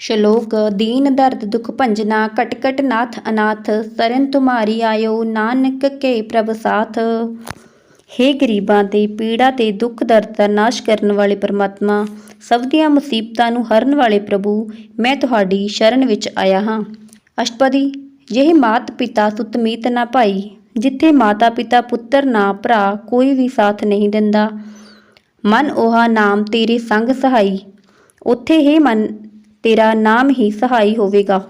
ਸ਼ਲੋਕ, ਦੀਨ ਦਰਦ ਦੁਖ ਭੰਜਨਾ ਕਟ ਕਟ ਨਾਥ ਅਨਾਥ, ਸਰਨ ਤੁਮਾਰੀ ਆਇਓ, ਨਾਨਕ ਕੇ ਪ੍ਰਭ ਸਾਥ। ਹੇ ਗਰੀਬਾਂ ਤੇ ਪੀੜਾ ਤੇ ਦੁੱਖ ਦਰਦ ਦਾ ਨਾਸ਼ ਕਰਨ ਵਾਲੇ ਪਰਮਾਤਮਾ, ਸਭ ਦੀਆਂ ਮੁਸੀਬਤਾਂ ਨੂੰ ਹਰਨ ਵਾਲੇ ਪ੍ਰਭੂ, ਮੈਂ ਤੁਹਾਡੀ ਸ਼ਰਨ ਵਿੱਚ ਆਇਆ ਹਾਂ। ਅਸ਼ਟਪਦੀ, ਜਿਹੇ ਮਾਤ ਪਿਤਾ ਸੁਤਮੀਤ ਨਾ ਭਾਈ, ਜਿੱਥੇ ਮਾਤਾ ਪਿਤਾ ਪੁੱਤਰ ਨਾ ਭਰਾ ਕੋਈ ਵੀ ਸਾਥ ਨਹੀਂ ਦਿੰਦਾ। ਮਨ 오ਹਾ ਨਾਮ ਤੇਰੇ ਸੰਗ ਸਹਾਈ, ਉੱਥੇ ਹੀ ਮਨ ਤੇਰਾ ਨਾਮ ਹੀ ਸਹਾਈ ਹੋਵੇਗਾ।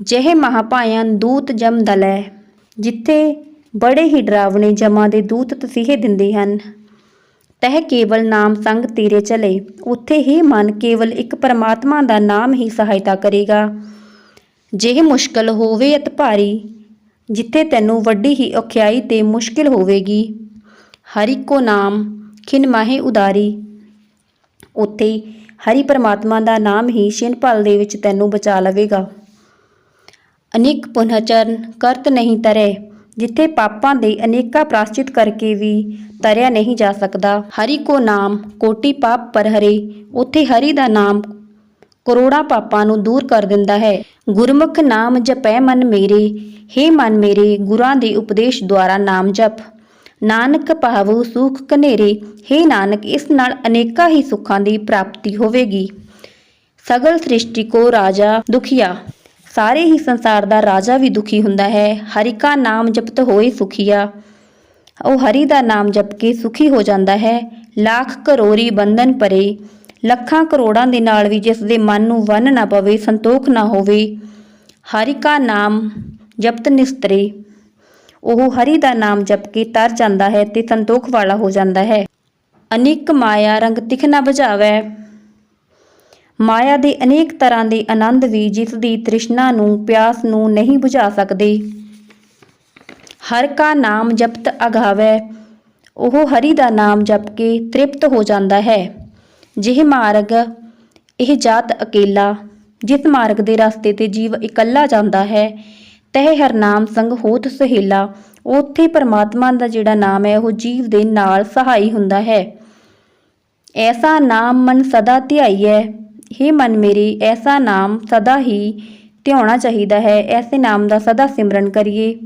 ਜਿਹੇ ਮਹਾਪਾਇਆਂ ਦੂਤ ਜਮ ਦਲੈ, ਜਿੱਥੇ ਬੜੇ ਹੀ ਡਰਾਵਣੇ ਜਮਾਂ ਦੇ ਦੂਤ ਤਸੀਹੇ ਦਿੰਦੇ ਹਨ। ਤਹ ਕੇਵਲ ਨਾਮ ਸੰਗ ਤੇਰੇ ਚਲੇ, ਉੱਥੇ ਹੀ ਮਨ ਕੇਵਲ ਇੱਕ ਪਰਮਾਤਮਾ ਦਾ ਨਾਮ ਹੀ ਸਹਾਇਤਾ ਕਰੇਗਾ। ਜਿਹੇ ਮੁਸ਼ਕਲ ਹੋਵੇ ਅਤ ਭਾਰੀ, ਜਿੱਥੇ ਤੈਨੂੰ ਵੱਡੀ ਹੀ ਔਖਿਆਈ ਤੇ ਮੁਸ਼ਕਿਲ ਹੋਵੇਗੀ। ਹਰਿ ਕੋ ਨਾਮ, ਖਿਨ ਮਾਹੇ ਉਦਾਰੀ, ਉੱਥੇ ਹਰੀ ਪਰਮਾਤਮਾ ਦਾ ਨਾਮ ਹੀ ਛਿਨ ਪਲ ਦੇ ਵਿੱਚ ਤੈਨੂੰ ਬਚਾ ਲਵੇਗਾ। ਅਨੇਕ ਪੁਨਹਚਰਨ ਕਰਤ ਨਹੀਂ ਤਰੇ, ਜਿੱਥੇ ਪਾਪਾਂ ਦੇ ਅਨੇਕਾਂ ਪ੍ਰਾਸ਼ਚਿਤ ਕਰਕੇ ਵੀ ਤਰਿਆ ਨਹੀਂ ਜਾ ਸਕਦਾ। ਹਰੀ ਕੋ ਨਾਮ ਕੋਟੀ ਪਾਪ ਪਰ ਹਰੇ, ਉੱਥੇ ਹਰੀ ਦਾ ਨਾਮ ਕਰੋੜਾਂ ਪਾਪਾਂ ਨੂੰ ਦੂਰ ਕਰ ਦਿੰਦਾ ਹੈ। ਗੁਰਮੁਖ ਨਾਮ ਜਪੈ ਮਨ ਮੇਰੇ, ਹੇ ਮਨ ਮੇਰੇ, ਗੁਰਾਂ ਦੇ ਉਪਦੇਸ਼ ਦੁਆਰਾ ਨਾਮ ਜਪ। ਨਾਨਕ ਪਾਵੋ ਸੁਖ ਕਨੇਰੇ ਹੇ ਨਾਨਕ, ਇਸ ਨਾਲ ਅਨੇਕਾਂ ਹੀ ਸੁੱਖਾਂ ਦੀ ਪ੍ਰਾਪਤੀ ਹੋਵੇਗੀ। ਸਗਲ ਸ੍ਰਿਸ਼ਟੀ ਕੋ ਰਾਜਾ ਦੁਖੀਆ। ਸਾਰੇ ਹੀ ਸੰਸਾਰ ਦਾ ਰਾਜਾ ਵੀ ਦੁਖੀ ਹੁੰਦਾ ਹੈ। ਹਰਿ ਕਾ ਨਾਮ ਜਪਤ ਹੋਏ ਸੁਖੀਆ। ਉਹ ਹਰੀ ਦਾ ਨਾਮ ਜਪ ਕੇ ਸੁਖੀ ਹੋ ਜਾਂਦਾ ਹੈ। ਲੱਖ ਕਰੋੜੀ ਬੰਧਨ ਪਰੇ ਲੱਖਾਂ ਕਰੋੜਾਂ ਦੇ ਨਾਲ ਵੀ ਜਿਸ ਦੇ ਮਨ ਨੂੰ ਵੰਨ ਨਾ ਪਵੇ, ਸੰਤੋਖ ਨਾ ਹੋਵੇ। ਹਰਿ ਕਾ ਨਾਮ ਜਪਤ ਨਿਸਤਰੇ। ਉਹ ਹਰੀ ਦਾ ਨਾਮ ਜਪ ਕੇ ਤਰ ਜਾਂਦਾ ਹੈ ਤੇ ਸੰਤੋਖ ਵਾਲਾ ਹੋ ਜਾਂਦਾ ਹੈ। ਅਨੇਕ ਮਾਇਆ ਰੰਗ ਤਿਖ ਨਾ ਬੁਝਾਵੈ। ਮਾਇਆ ਦੇ ਅਨੇਕ ਤਰ੍ਹਾਂ ਦੇ ਆਨੰਦ ਵੀ ਜਿਸ ਦੀ ਤ੍ਰਿਸ਼ਨਾ ਨੂੰ, ਪਿਆਸ ਨੂੰ ਨਹੀਂ ਬੁਝਾ ਸਕਦੇ। ਹਰ ਕਾ ਨਾਮ ਜਪਤ ਅਗਾਵੈ। ਉਹ ਹਰੀ ਦਾ ਨਾਮ ਜਪ ਕੇ ਤ੍ਰਿਪਤ ਹੋ ਜਾਂਦਾ ਹੈ। ਜਿਹ ਮਾਰਗ, ਇਹ ਜਾਤ ਅਕੇਲਾ, ਜਿਸ ਮਾਰਗ ਦੇ ਰਸਤੇ ਤੇ ਜੀਵ ਇਕੱਲਾ ਜਾਂਦਾ ਹੈ ਤਹਿ ਹਰਨਾਮ ਸੰਗ ਹੋਤ ਸਹੇਲਾ, ਉੱਥੇ ਪਰਮਾਤਮਾ ਦਾ ਜਿਹੜਾ ਨਾਮ ਹੈ, ਉਹ ਜੀਵ ਦੇ ਨਾਲ ਸਹਾਈ ਹੁੰਦਾ ਹੈ। ਐਸਾ ਨਾਮ ਮਨ ਸਦਾ ਧਿਆਈਐ। हे ਮਨ ਮੇਰੇ, ਐਸਾ ਨਾਮ ਸਦਾ ਹੀ ਧਿਆਉਣਾ ਚਾਹੀਦਾ ਹੈ। ਐਸੇ ਨਾਮ ਦਾ ਸਦਾ ਸਿਮਰਨ ਕਰੀਏ।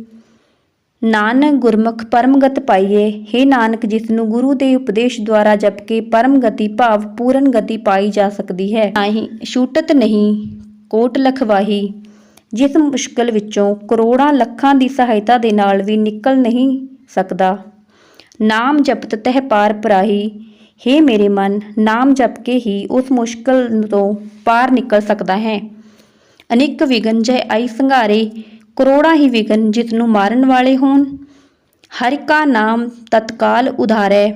ਨਾਨਕ ਗੁਰਮੁਖ ਪਰਮਗਤ ਪਾਈਏ। हे ਨਾਨਕ, ਜਿਸ ਨੂੰ ਗੁਰੂ ਦੇ ਉਪਦੇਸ਼ ਦੁਆਰਾ ਜਪ ਕੇ ਪਰਮ ਗਤੀ ਭਾਵ ਪੂਰਨ ਗਤੀ ਪਾਈ ਜਾ ਸਕਦੀ ਹੈ। ਨਾਹੀਂ, ਛੂਟਤ ਨਹੀਂ, ਕੋਟ ਲਖਵਾਹੀ। ਜਿਸ ਮੁਸ਼ਕਲ ਵਿੱਚੋਂ ਕਰੋੜਾਂ ਲੱਖਾਂ ਦੀ ਸਹਾਇਤਾ ਦੇ ਨਾਲ ਵੀ ਨਿਕਲ ਨਹੀਂ ਸਕਦਾ। ਨਾਮ ਜਪਤ ਤਹਿ ਪਾਰ ਪਰਾਹੀ, ਹੇ ਮੇਰੇ ਮਨ, ਨਾਮ ਜਪ ਕੇ ਹੀ ਉਸ ਮੁਸ਼ਕਲ ਤੋਂ ਪਾਰ ਨਿਕਲ ਸਕਦਾ ਹੈ। ਅਨੇਕ ਵਿਗਨ ਜੈ ਆਈ ਸੰਘਾਰੇ, ਕਰੋੜਾਂ ਹੀ ਵਿਗਨ ਜਿਸ ਨੂੰ ਮਾਰਨ ਵਾਲੇ ਹੋਣ। ਹਰਿ ਕਾ ਨਾਮ ਤਤਕਾਲ ਉਧਾਰੈ,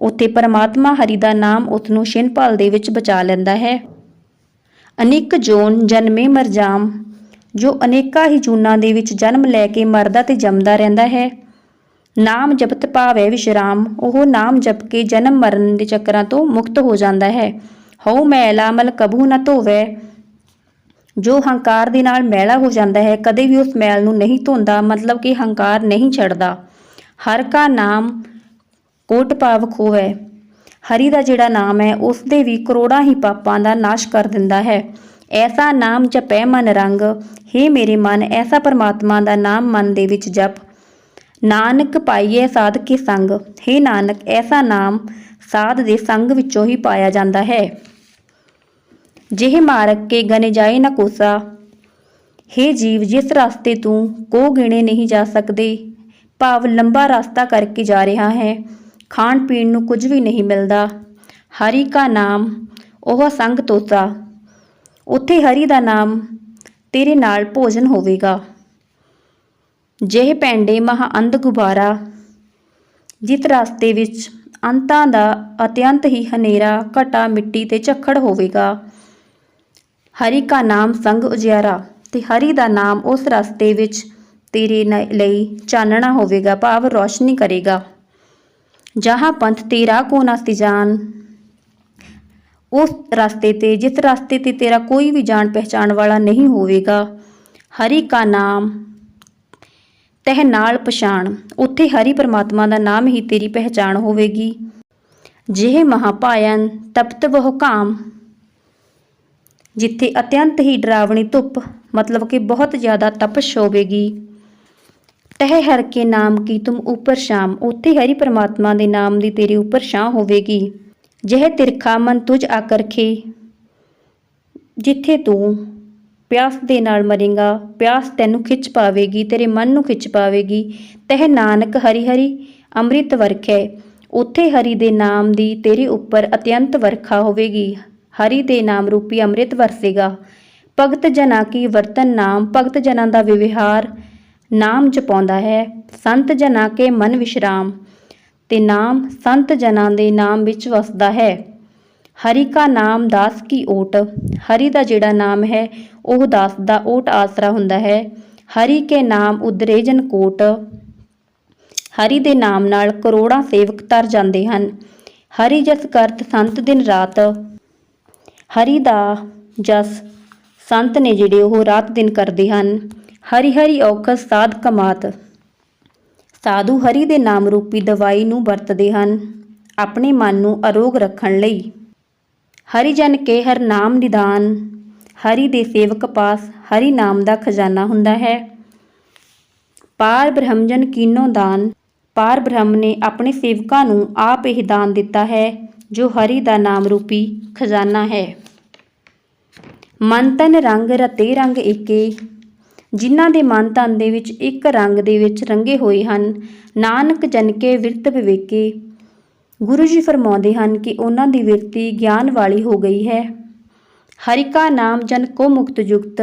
ਉਥੇ ਪਰਮਾਤਮਾ ਹਰੀ ਦਾ ਨਾਮ ਉਸ ਨੂੰ ਛਿਨਪਲ ਦੇ ਵਿੱਚ ਬਚਾ ਲੈਂਦਾ ਹੈ। ਅਨੇਕ ਜੋਨ ਜਨਮੇ ਮਰਜਾਮ ਜੋ ਅਨੇਕਾਂ ਹੀ ਜੂਨਾਂ ਦੇ ਵਿੱਚ ਜਨਮ ਲੈ ਕੇ ਮਰਦਾ ਤੇ ਜੰਮਦਾ ਰਹਿੰਦਾ ਹੈ। ਨਾਮ ਜਪਤ ਭਾਵੈ ਵਿਸ਼ਰਾਮ, ਉਹ ਨਾਮ ਜਪ ਕੇ ਜਨਮ ਮਰਨ ਦੇ ਚੱਕਰਾਂ ਤੋਂ ਮੁਕਤ ਹੋ ਜਾਂਦਾ ਹੈ। ਹਉ ਮੈਲਾ ਮਲ ਕਬੂ ਨਾ ਧੋਵੈ। ਜੋ ਹੰਕਾਰ ਦੇ ਨਾਲ ਮੈਲਾ ਹੋ ਜਾਂਦਾ ਹੈ, ਕਦੇ ਵੀ ਉਸ ਮੈਲ ਨੂੰ ਨਹੀਂ ਧੋਂਦਾ, ਮਤਲਬ ਕਿ ਹੰਕਾਰ ਨਹੀਂ ਛੱਡਦਾ। ਹਰ ਕਾ ਨਾਮ ਕੋਟ ਭਾਵ ਖੋਵੈ ਹਰੀ ਦਾ ਜਿਹੜਾ ਨਾਮ ਹੈ ਉਸ ਦੇ ਵੀ ਕਰੋੜਾਂ ਹੀ ਪਾਪਾਂ ਦਾ ਨਾਸ਼ ਕਰ ਦਿੰਦਾ ਹੈ ਐਸਾ ਨਾਮ ਜਪੈ ਮਨ ਰੰਗ हे ਮੇਰੇ ਮਨ ਐਸਾ ਪਰਮਾਤਮਾ ਦਾ ਨਾਮ ਮਨ ਦੇ ਵਿੱਚ ਜਪ ਨਾਨਕ ਪਾਈਏ ਸਾਧ ਕੇ ਸੰਗ हे ਨਾਨਕ ਐਸਾ ਨਾਮ ਸਾਧ ਦੇ ਸੰਗ ਵਿੱਚੋਂ ਹੀ ਪਾਇਆ ਜਾਂਦਾ ਹੈ ਜਿਹ ਮਾਰਗ ਕੇ ਗਨੇ ਜਾਏ ਨਾ ਕੋਸਾ हे ਜੀਵ ਜਿਸ ਰਸਤੇ ਤੂੰ ਕੋ ਗਿਣੇ ਨਹੀਂ ਜਾ ਸਕਦੇ ਭਾਵ ਲੰਬਾ ਰਸਤਾ ਕਰਕੇ ਜਾ ਰਿਹਾ ਹੈ ਖਾਣ ਪੀਣ ਨੂੰ ਕੁਝ ਵੀ ਨਹੀਂ ਮਿਲਦਾ। ਹਰੀ ਕਾ ਨਾਮ, ਉਹ ਸੰਗ ਤੋਸਾ ਉੱਥੇ ਹਰੀ ਦਾ ਨਾਮ ਤੇਰੇ ਨਾਲ ਭੋਜਨ ਹੋਵੇਗਾ। ਜਿਹੇ ਪੈਂਡੇ ਮਹਾ ਅੰਧ ਗੁਬਾਰਾ, ਜਿਤ ਰਸਤੇ ਵਿੱਚ ਅੰਤਾਂ ਦਾ ਅਤਿਅੰਤ ਹੀ ਹਨੇਰਾ ਘਟਾ ਮਿੱਟੀ ਤੇ ਝੱਖੜ ਹੋਵੇਗਾ। ਹਰੀ ਕਾ ਨਾਮ ਸੰਗ ਉਜਿਆਰਾ ਤੇ ਹਰੀ ਦਾ ਨਾਮ ਉਸ ਰਸਤੇ ਵਿੱਚ ਤੇਰੇ ਨ- ਲਈ ਚਾਨਣਾ ਹੋਵੇਗਾ, ਭਾਵ ਰੋਸ਼ਨੀ ਕਰੇਗਾ। ਜਹਾਂ ਪੰਥ ਤੇਰਾ ਕੋ ਨਾ ਜਾਣ। ਉਸ ਰਸਤੇ ਤੇ, ਜਿਸ ਰਸਤੇ ਤੇ ਤੇਰਾ ਕੋਈ ਵੀ ਜਾਣ ਪਹਿਚਾਣ ਵਾਲਾ ਨਹੀਂ ਹੋਵੇਗਾ, ਹਰੀ ਕਾ ਨਾਮ, ਤਹ ਨਾਲ ਪਛਾਣ। ਉੱਥੇ ਹਰੀ ਪਰਮਾਤਮਾ ਦਾ ਨਾਮ ਹੀ ਤੇਰੀ ਪਹਿਚਾਣ ਹੋਵੇਗੀ। ਜਿਹੇ ਮਹਾਪਾਇਨ ਤਪਤ ਬਹੁ ਕਾਮ, ਜਿੱਥੇ ਅਤਿਅੰਤ ਹੀ ਡਰਾਵਣੀ ਧੁੱਪ, ਮਤਲਬ ਕਿ ਬਹੁਤ ਜ਼ਿਆਦਾ ਤਪਸ਼ ਹੋਵੇਗੀ। ਤਹ ਹਰ ਕੇ ਨਾਮ ਕੀ ਤੁਮ ਉੱਪਰ ਸ਼ਾਮ, ਉੱਥੇ ਹਰੀ ਪਰਮਾਤਮਾ ਦੇ ਨਾਮ ਦੀ ਤੇਰੇ ਉੱਪਰ ਛਾਂ ਹੋਵੇਗੀ। ਜਹ ਤਿਰਖਾ ਮਨ ਤੁਝ ਆਕਰਖੇ, ਜਿੱਥੇ ਤੂੰ ਪਿਆਸ ਦੇ ਨਾਲ ਮਰੇਗਾ, ਪਿਆਸ ਤੈਨੂੰ ਖਿੱਚ ਪਾਵੇਗੀ, ਤੇਰੇ ਮਨ ਨੂੰ ਖਿੱਚ ਪਾਵੇਗੀ। ਤਹ ਨਾਨਕ ਹਰੀ ਹਰੀ ਅੰਮ੍ਰਿਤ ਵਰਖ ਹੈ ਉੱਥੇ ਹਰੀ ਦੇ ਨਾਮ ਦੀ ਤੇਰੇ ਉੱਪਰ ਅਤਿਅੰਤ ਵਰਖਾ ਹੋਵੇਗੀ। ਹਰੀ ਦੇ ਨਾਮ ਰੂਪੀ ਅੰਮ੍ਰਿਤ ਵਰਸੇਗਾ। ਭਗਤ ਜਨਾ ਕੀ ਵਰਤਨ ਨਾਮ, ਭਗਤ ਜਨਾਂ ਦਾ ਵਿਵਹਾਰ ਨਾਮ ਜਪਾਉਂਦਾ ਹੈ, ਸੰਤ ਜਨਾ ਕੇ ਮਨ ਵਿਸ਼ਰਾਮ, ਤੇ ਨਾਮ ਸੰਤ ਜਨਾਂ ਦੇ ਨਾਮ ਵਿੱਚ ਵਸਦਾ ਹੈ। ਹਰੀ ਕਾ ਨਾਮ ਦਾਸ ਕੀ ਓਟ, ਹਰੀ ਦਾ ਜਿਹੜਾ ਨਾਮ ਹੈ, ਉਹ ਦਾਸ ਦਾ ਓਟ ਆਸਰਾ ਹੁੰਦਾ ਹੈ। ਹਰੀ ਕੇ ਨਾਮ ਉਦਰੇ ਜਨ ਕੋਟ, ਹਰੀ ਦੇ ਨਾਮ ਨਾਲ ਕਰੋੜਾਂ ਸੇਵਕ ਤਰ ਜਾਂਦੇ ਹਨ। ਹਰੀ ਜਸ ਕਰਤ ਸੰਤ ਦਿਨ ਰਾਤ, ਹਰੀ ਦਾ ਜਸ ਸੰਤ ਨੇ ਜਿਹੜੇ ਉਹ ਰਾਤ ਦਿਨ ਕਰਦੇ ਹਨ। ਹਰੀ ਹਰੀ ਔਖਦ ਸਾਧ ਕਮਾਤ। ਸਾਧੂ ਹਰੀ ਦੇ ਨਾਮ ਰੂਪੀ ਦਵਾਈ ਨੂੰ ਵਰਤਦੇ ਹਨ, ਆਪਣੇ ਮਨ ਨੂੰ ਅਰੋਗ ਰੱਖਣ ਲਈ। ਹਰੀ ਜਨ ਕੇ ਹਰ ਨਾਮ ਨਿਦਾਨ, ਹਰੀ ਦੇ ਸੇਵਕ ਪਾਸ ਹਰੀ ਨਾਮ ਦਾ ਖਜ਼ਾਨਾ ਹੁੰਦਾ ਹੈ। ਪਾਰ ਬ੍ਰਹਮਜਨ ਕੀਨੋ ਦਾਨ, ਪਾਰ ਬ੍ਰਹਮ ਨੇ ਆਪਣੇ ਸੇਵਕਾਂ ਨੂੰ ਆਪ ਇਹ ਦਾਨ ਦਿੱਤਾ ਹੈ, ਜੋ ਹਰੀ ਦਾ ਨਾਮ ਰੂਪੀ ਖਜ਼ਾਨਾ ਹੈ। ਮਨ ਤਨ ਰੰਗ ਰਤੇ ਰੰਗ ਏਕੇ ਜਿਨ੍ਹਾਂ ਦੇ ਮਨ ਤਨ ਦੇ ਵਿੱਚ ਇੱਕ ਰੰਗ ਦੇ ਵਿੱਚ ਰੰਗੇ ਹੋਏ ਹਨ। ਨਾਨਕ ਜਨ ਕੇ ਵਿਰਤ ਵਿਵੇਕੇ, ਗੁਰੂ ਜੀ ਫਰਮਾਉਂਦੇ ਹਨ ਕਿ ਉਹਨਾਂ ਦੀ ਵਿਰਤੀ ਗਿਆਨ ਵਾਲੀ ਹੋ ਗਈ ਹੈ। ਹਰਿ ਕਾ ਨਾਮ ਜਨ ਕੋ ਮੁਕਤ ਜੁਗਤ,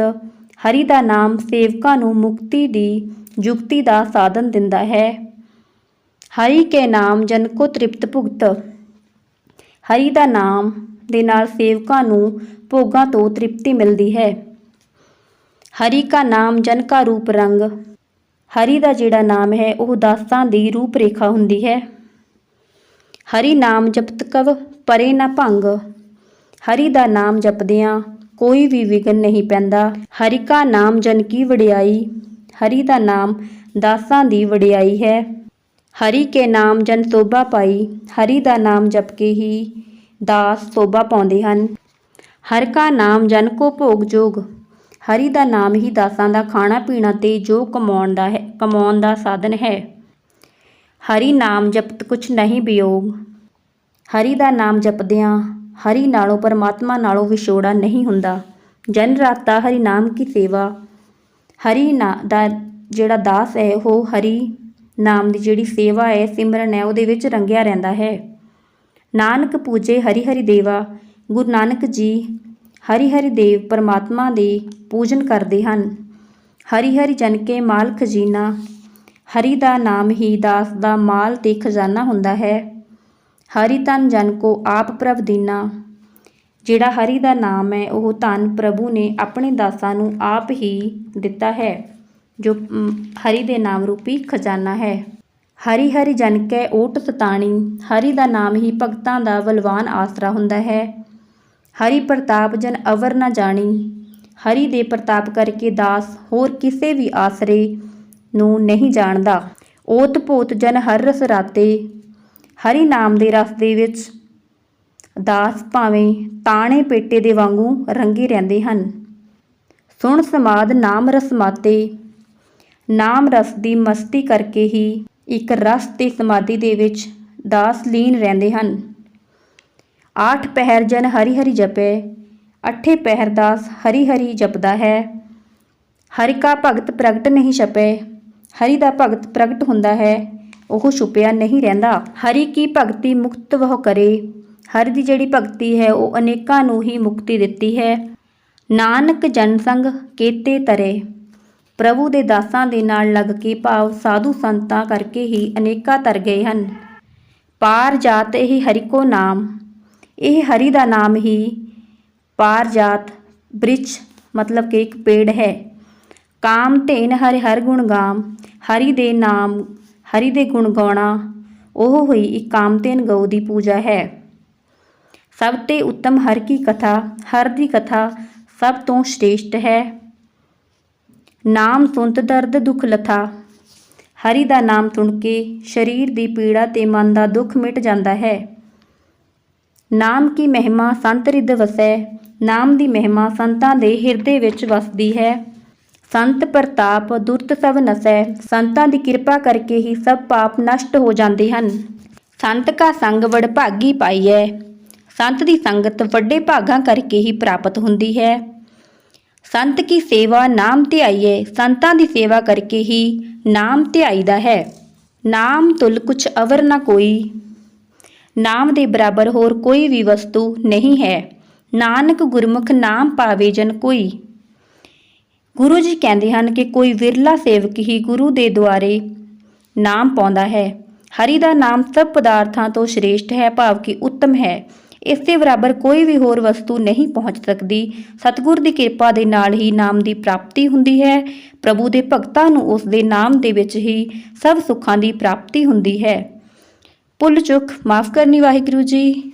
ਹਰੀ ਦਾ ਨਾਮ ਸੇਵਕਾਂ ਨੂੰ ਮੁਕਤੀ ਦੀ ਜੁਗਤੀ ਦਾ ਸਾਧਨ ਦਿੰਦਾ ਹੈ। ਹਰੀ ਕੇ ਨਾਮ ਜਨ ਕੋ ਤ੍ਰਿਪਤ ਭੁਗਤ, ਹਰੀ ਦਾ ਨਾਮ ਦੇ ਨਾਲ ਸੇਵਕਾਂ ਨੂੰ ਭੋਗਾਂ ਤੋਂ ਤ੍ਰਿਪਤੀ ਮਿਲਦੀ ਹੈ। ਹਰੀ ਕਾ ਨਾਮ, ਜਨ ਕਾ ਰੂਪ ਰੰਗ। ਹਰੀ ਦਾ ਜਿਹੜਾ ਨਾਮ ਹੈ, ਉਹ ਦਾਸਾਂ ਦੀ ਰੂਪ ਰੇਖਾ ਹੁੰਦੀ ਹੈ। ਹਰੀ ਨਾਮ ਜਪਤ ਕਵ, ਪਰੇ ਨਾ ਭੰਗ। ਹਰੀ ਦਾ ਨਾਮ ਜਪਦਿਆਂ ਕੋਈ ਵੀ ਵਿਗਨ ਨਹੀਂ ਪੈਂਦਾ। ਹਰੀ ਕਾ ਨਾਮ, ਜਨ ਕੀ ਵਡਿਆਈ। ਹਰੀ ਦਾ ਨਾਮ ਦਾਸਾਂ ਦੀ ਵਡਿਆਈ ਹੈ। ਹਰੀ ਕੇ ਨਾਮ, ਜਨ ਸੋਭਾ ਪਾਈ। ਹਰੀ ਦਾ ਨਾਮ ਜਪ ਕੇ ਹੀ ਦਾਸ ਸੋਭਾ ਪਾਉਂਦੇ ਹਨ। ਹਰ ਕਾ ਨਾਮ, ਜਨ ਕੋ ਭੋਗ ਜੋਗ। ਹਰੀ ਦਾ ਨਾਮ ਹੀ ਦਾਸਾਂ ਦਾ ਖਾਣਾ ਪੀਣਾ ਤੇ ਜੋ ਕਮਾਉਣ ਦਾ ਹੈ ਕਮਾਉਣ ਦਾ ਸਾਧਨ ਹੈ। ਹਰੀ ਨਾਮ ਜਪਤ ਕੁਛ ਨਹੀਂ ਵਿਯੋਗ ਹਰੀ ਦਾ ਨਾਮ ਜਪਦਿਆਂ ਹਰੀ ਨਾਲੋਂ ਪਰਮਾਤਮਾ ਨਾਲੋਂ ਵਿਛੋੜਾ ਨਹੀਂ ਹੁੰਦਾ। ਜਨ ਰਾਤਾ ਹਰੀ ਨਾਮ ਕੀ ਸੇਵਾ? ਹਰੀ ਨਾ ਦਾ ਜਿਹੜਾ ਦਾਸ ਹੈ, ਉਹ ਹਰੀ ਨਾਮ ਦੀ ਜਿਹੜੀ ਸੇਵਾ ਹੈ, ਸਿਮਰਨ ਹੈ, ਉਹਦੇ ਵਿੱਚ ਰੰਗਿਆ ਰਹਿੰਦਾ ਹੈ। ਨਾਨਕ ਪੂਜੇ ਹਰੀ ਹਰੀ ਦੇਵਾ। ਗੁਰੂ ਨਾਨਕ ਜੀ ਹਰੀ ਹਰੀ ਦੇਵ ਪਰਮਾਤਮਾ ਦੇ ਪੂਜਨ ਕਰਦੇ ਹਨ। ਹਰੀ ਹਰੀ ਜਨ ਕੇ ਮਾਲ ਖਜ਼ੀਨਾ ਹਰੀ ਦਾ ਨਾਮ ਹੀ ਦਾਸ ਦਾ ਮਾਲ ਤੇ ਖਜ਼ਾਨਾ ਹੁੰਦਾ ਹੈ। ਹਰੀ ਤਨ ਜਨ ਕੋ ਆਪ ਪ੍ਰਭ ਦੀਨਾ, ਜਿਹੜਾ ਹਰੀ ਦਾ ਨਾਮ ਹੈ, ਉਹ ਧਨ ਪ੍ਰਭੂ ਨੇ ਆਪਣੇ ਦਾਸਾਂ ਨੂੰ ਆਪ ਹੀ ਦਿੱਤਾ ਹੈ, ਜੋ ਹਰੀ ਦੇ ਨਾਮ ਰੂਪੀ ਖਜ਼ਾਨਾ ਹੈ। ਹਰੀ ਹਰੀ ਜਨ ਕੈ ਓਟ ਸਤਾਣੀ, ਹਰੀ ਦਾ ਨਾਮ ਹੀ ਭਗਤਾਂ ਦਾ ਬਲਵਾਨ ਆਸਰਾ ਹੁੰਦਾ ਹੈ। ਹਰੀ ਪ੍ਰਤਾਪ ਜਨ ਅਵਰ ਨਾ ਜਾਣੀ। ਹਰੀ ਦੇ ਪ੍ਰਤਾਪ ਕਰਕੇ ਦਾਸ ਹੋਰ ਕਿਸੇ ਵੀ ਆਸਰੇ ਨੂੰ ਨਹੀਂ ਜਾਣਦਾ। ਓਤ ਪੋਤ ਜਨ ਹਰ ਰਸ ਰਾਤੇ। ਹਰੀ ਨਾਮ ਦੇ ਰਸ ਦੇ ਵਿੱਚ ਦਾਸ ਭਾਵੇਂ ਤਾਣੇ ਪੇਟੇ ਦੇ ਵਾਂਗੂ ਰੰਗੇ ਰਹਿੰਦੇ ਹਨ। ਸੁਣ ਸਮਾਦ ਨਾਮ ਰਸ ਮਾਤੇ। ਨਾਮ ਰਸ ਦੀ ਮਸਤੀ ਕਰਕੇ ਹੀ ਇੱਕ ਰਸ ਤੇ ਸਮਾਧੀ ਦੇ ਵਿੱਚ ਦਾਸ ਲੀਨ ਰਹਿੰਦੇ ਹਨ। ਆਠ ਪਹਿਰ ਜਨ ਹਰੀ ਹਰੀ ਜਪੇ, ਅਠੇ ਪਹਿਰ ਦਾਸ ਹਰੀ ਹਰੀ ਜਪਦਾ ਹੈ। ਹਰਿ ਕਾ ਭਗਤ ਪ੍ਰਗਟ ਨਹੀਂ ਛਪੇ, ਹਰੀ ਦਾ ਭਗਤ ਪ੍ਰਗਟ ਹੁੰਦਾ ਹੈ, ਉਹ ਛੁਪਿਆ ਨਹੀਂ ਰਹਿੰਦਾ। ਹਰੀ ਕੀ ਭਗਤੀ ਮੁਕਤ ਵਹ ਕਰੇ, ਹਰਿ ਦੀ ਜਿਹੜੀ ਭਗਤੀ ਹੈ, ਉਹ ਅਨੇਕਾਂ ਨੂੰ ਹੀ ਮੁਕਤੀ ਦਿੱਤੀ ਹੈ। ਨਾਨਕ ਜਨ ਸੰਗ ਕੇਤੇ ਤਰੇ, ਪ੍ਰਭੂ ਦੇ ਦਾਸਾਂ ਦੇ ਨਾਲ ਲੱਗ ਕੇ ਭਾਵ ਸਾਧੂ ਸੰਤਾਂ ਕਰਕੇ ਹੀ ਅਨੇਕਾਂ ਤਰ ਗਏ ਹਨ। ਪਾਰ ਜਾਤ ਇਹ ਹਰਿ ਕੋ ਨਾਮ ਇਹ ਹਰੀ ਦਾ ਨਾਮ ਹੀ ਪਾਰ ਜਾਤ ਬ੍ਰਿਛ, ਮਤਲਬ ਕਿ ਇੱਕ ਪੇੜ ਹੈ। ਕਾਮ ਧੇਨ ਹਰਿ ਹਰ ਗੁਣ ਗਾਮ, ਹਰੀ ਦੇ ਨਾਮ, ਹਰੀ ਦੇ ਗੁਣ ਗਾਉਣਾ, ਉਹ ਹੋਈ ਇੱਕ ਕਾਮਤੇਨ ਗਊ ਦੀ ਪੂਜਾ ਹੈ। ਸਭ ਤੇ ਉੱਤਮ ਹਰ ਕੀ ਕਥਾ, ਹਰ ਦੀ ਕਥਾ ਸਭ ਤੋਂ ਸ਼੍ਰੇਸ਼ਟ ਹੈ। ਨਾਮ ਸੁਣਤ ਦਰਦ ਦੁਖ ਲਥਾ, ਹਰੀ ਦਾ ਨਾਮ ਸੁਣ ਕੇ ਸਰੀਰ ਦੀ ਪੀੜਾ ਤੇ ਮਨ ਦਾ ਦੁੱਖ ਮਿਟ ਜਾਂਦਾ ਹੈ। ਨਾਮ ਕੀ ਮਹਿਮਾ ਸੰਤ ਰਿਦ ਵਸੈ? ਨਾਮ ਦੀ ਮਹਿਮਾ ਸੰਤਾਂ ਦੇ ਹਿਰਦੇ ਵਿੱਚ ਵਸਦੀ ਹੈ। ਸੰਤ ਪ੍ਰਤਾਪ ਦੁਰਤ ਸਭ ਨਸੈ। ਸੰਤਾਂ ਦੀ ਕਿਰਪਾ ਕਰਕੇ ਹੀ ਸਭ ਪਾਪ ਨਸ਼ਟ ਹੋ ਜਾਂਦੇ ਹਨ। ਸੰਤ ਕਾ ਸੰਗ ਵਡਭਾਗੀ ਪਾਈਐ। ਸੰਤ ਦੀ ਸੰਗਤ ਵੱਡੇ ਭਾਗਾਂ ਕਰਕੇ ਹੀ ਪ੍ਰਾਪਤ ਹੁੰਦੀ ਹੈ। ਸੰਤ ਕੀ ਸੇਵਾ ਨਾਮ ਧਿਆਈਏ ਸੰਤਾਂ ਦੀ ਸੇਵਾ ਕਰਕੇ ਹੀ ਨਾਮ ਧਿਆਈਦਾ ਹੈ। ਨਾਮ ਤੁਲ ਕੁਛ ਅਵਰ ਨਾ ਕੋਈ। ਨਾਮ ਦੇ ਬਰਾਬਰ ਹੋਰ ਕੋਈ ਵੀ ਵਸਤੂ ਨਹੀਂ ਹੈ। ਨਾਨਕ ਗੁਰਮੁਖ ਨਾਮ ਪਾਵੇ ਜਨ ਕੋਈ। ਗੁਰੂ ਜੀ ਕਹਿੰਦੇ ਹਨ ਕਿ ਕੋਈ ਵਿਰਲਾ ਸੇਵਕ ਹੀ ਗੁਰੂ ਦੇ ਦੁਆਰੇ ਨਾਮ ਪਾਉਂਦਾ ਹੈ। ਹਰੀ ਦਾ ਨਾਮ ਸਭ ਪਦਾਰਥਾਂ ਤੋਂ ਸ਼੍ਰੇਸ਼ਟ ਹੈ, ਭਾਵ ਕਿ ਉੱਤਮ ਹੈ। ਇਸ ਦੇ ਬਰਾਬਰ ਕੋਈ ਵੀ ਹੋਰ ਵਸਤੂ ਨਹੀਂ ਪਹੁੰਚ ਸਕਦੀ। ਸਤਿਗੁਰ ਦੀ ਕਿਰਪਾ ਦੇ ਨਾਲ ਹੀ ਨਾਮ ਦੀ ਪ੍ਰਾਪਤੀ ਹੁੰਦੀ ਹੈ। ਪ੍ਰਭੂ ਦੇ ਭਗਤਾਂ ਨੂੰ ਉਸ ਦੇ ਨਾਮ ਦੇ ਵਿੱਚ ਹੀ ਸਭ ਸੁੱਖਾਂ ਦੀ ਪ੍ਰਾਪਤੀ ਹੁੰਦੀ ਹੈ। ਭੁੱਲ ਚੁੱਕ ਮਾਫ ਕਰਨੀ ਵਾਹਿਗੁਰੂ ਜੀ।